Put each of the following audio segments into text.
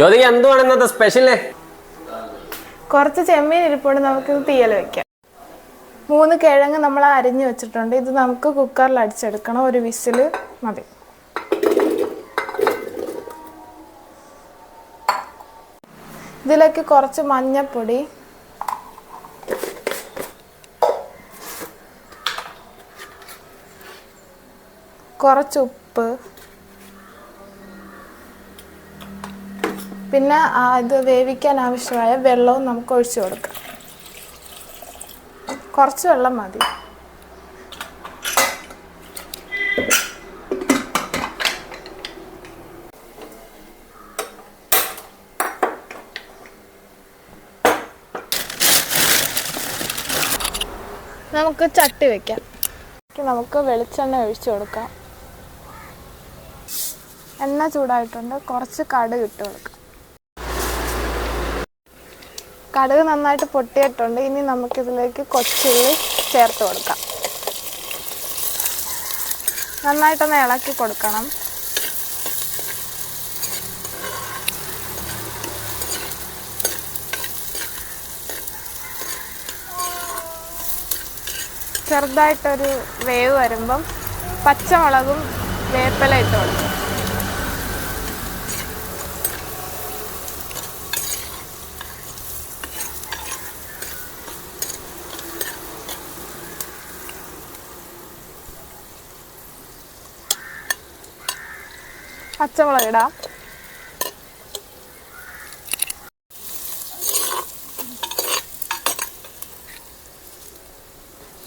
ജ്യോതിക എന്തുവാണ് ഇന്നത്തെ സ്പെഷ്യൽ കുറച്ച് ചെമ്മീൻ ഇരിപ്പുണ്ട് നമുക്കിത് തീയൽ വെക്കാം. മൂന്ന് കിഴങ്ങ് നമ്മൾ അരിഞ്ഞു വെച്ചിട്ടുണ്ട്. ഇത് നമുക്ക് കുക്കറിൽ അടിച്ചെടുക്കണം. ഒരു വിസിൽ മതി. ഇതിലേക്ക് കുറച്ച് മഞ്ഞപ്പൊടി. കുറച്ച് ഉപ്പ്. പിന്നെ ഇത് വേവിക്കാൻ ആവശ്യമായ വെള്ളവും നമുക്ക് ഒഴിച്ചു കൊടുക്കാം. കുറച്ച് വെള്ളം മതി. നമുക്ക് ചട്ടി വെക്കാം. നമുക്ക് വെളിച്ചെണ്ണ ഒഴിച്ചു കൊടുക്കാം. എണ്ണ ചൂടായിട്ടുണ്ട്. കുറച്ച് കടുക് ഇട്ട് കൊടുക്കാം. കടുക് നന്നായിട്ട് പൊട്ടിയിട്ടുണ്ട്. ഇനി നമുക്കിതിലേക്ക് കൊച്ചുള്ളി ചേർത്ത് കൊടുക്കാം. നന്നായിട്ടൊന്ന് ഇളക്കി കൊടുക്കണം. ചെറുതായിട്ടൊരു വേവ് വരുമ്പം പച്ചമുളകും വേപ്പില ഇട്ട് കൊടുക്കും. പച്ചമുളക് ഇടാം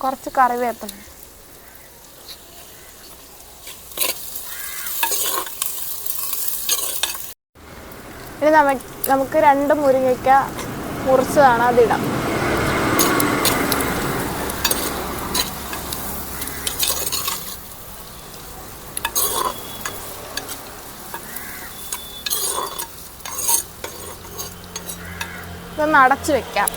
കുറച്ച് കറിവേപ്പില. ഇനി നമുക്ക് രണ്ട് മുരിങ്ങയ്ക്ക മുറിച്ചതാണ് അതിടാം. ഇതൊന്ന് അടച്ചു വെക്കാം.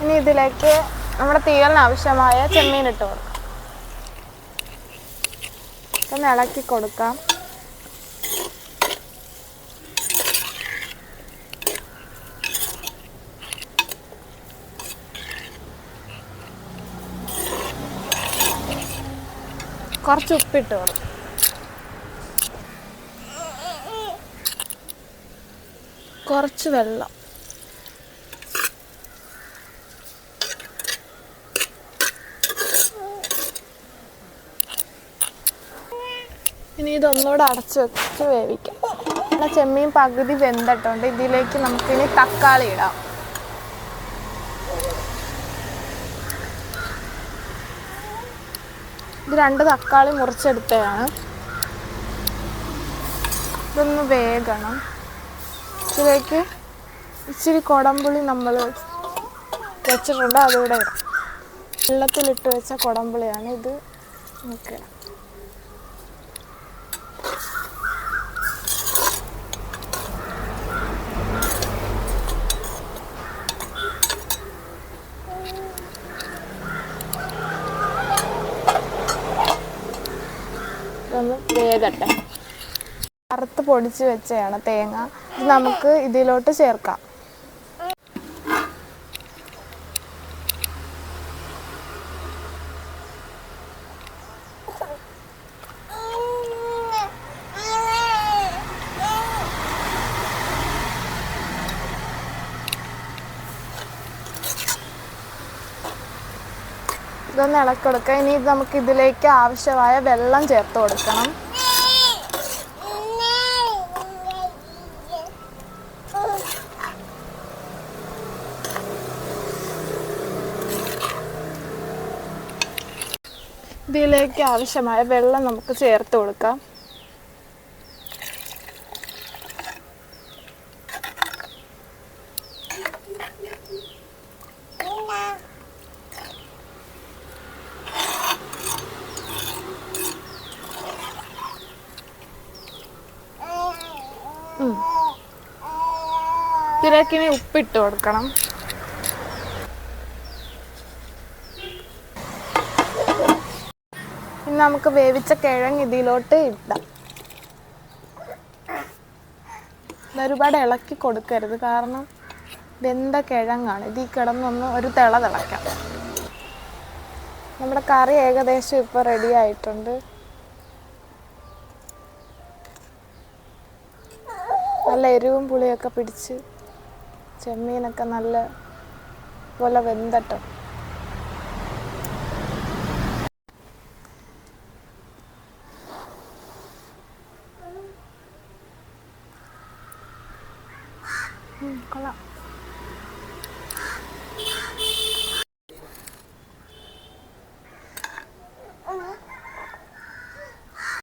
ഇനി ഇതിലേക്ക് നമ്മുടെ തീയലിന് ആവശ്യമായ ചെമ്മീൻ ഇട്ട് കൊടുക്കാം. ഒന്ന് ഇളക്കി കൊടുക്കാം. കുറച്ച് ഉപ്പിട്ട് കൊടുക്കാം. കുറച്ച് വെള്ളം. ഇനി ഇതൊന്നുകൂടെ അടച്ചു വെച്ച് വേവിക്കാം. പിന്നെ ചെമ്മീൻ പകുതി വെന്തിട്ടുണ്ട്. ഇതിലേക്ക് നമുക്കിനി തക്കാളി ഇടാം. ഇത് രണ്ട് തക്കാളി മുറിച്ചെടുത്തതാണ്. ഇതൊന്ന് വേഗണം ഇതിലേക്ക് ഇച്ചിരി കുടംപുളി നമ്മൾ വെച്ചിട്ടുണ്ട് അതിവിടെ വെള്ളത്തിലിട്ട് വെച്ച കുടംപുളിയാണ് ഇത്. നമുക്ക് വേഗട്ടെ വറുത്ത് പൊടിച്ച് വെച്ചതാണ് തേങ്ങ. നമുക്ക് ഇതിലോട്ട് ചേർക്കാം. ഇതൊന്ന് ഇളക്കി കൊടുക്കാം. ഇനി നമുക്ക് ഇതിലേക്ക് ആവശ്യമായ വെള്ളം ചേർത്ത് കൊടുക്കണം. ഇതിലേക്ക് ആവശ്യമായ വെള്ളം നമുക്ക് ചേർത്ത് കൊടുക്കാം. ഇതിലേക്ക് ഇനി ഉപ്പിട്ട് കൊടുക്കണം നമുക്ക് വേവിച്ച കിഴങ്ങ് ഇതിലോട്ട് ഇടാം. ഇത് ഒരുപാട് ഇളക്കി കൊടുക്കരുത്. കാരണം വെന്ത കിഴങ്ങാണ്? ഇതിൽ കിടന്നൊന്ന് ഒരു തിള തിളയ്ക്കാം. നമ്മുടെ കറി ഏകദേശം ഇപ്പോൾ റെഡി ആയിട്ടുണ്ട്. നല്ല എരിവും പുളിയൊക്കെ പിടിച്ച് ചെമ്മീനൊക്കെ നല്ല പോലെ വെന്തട്ടോ. 嗯，好了。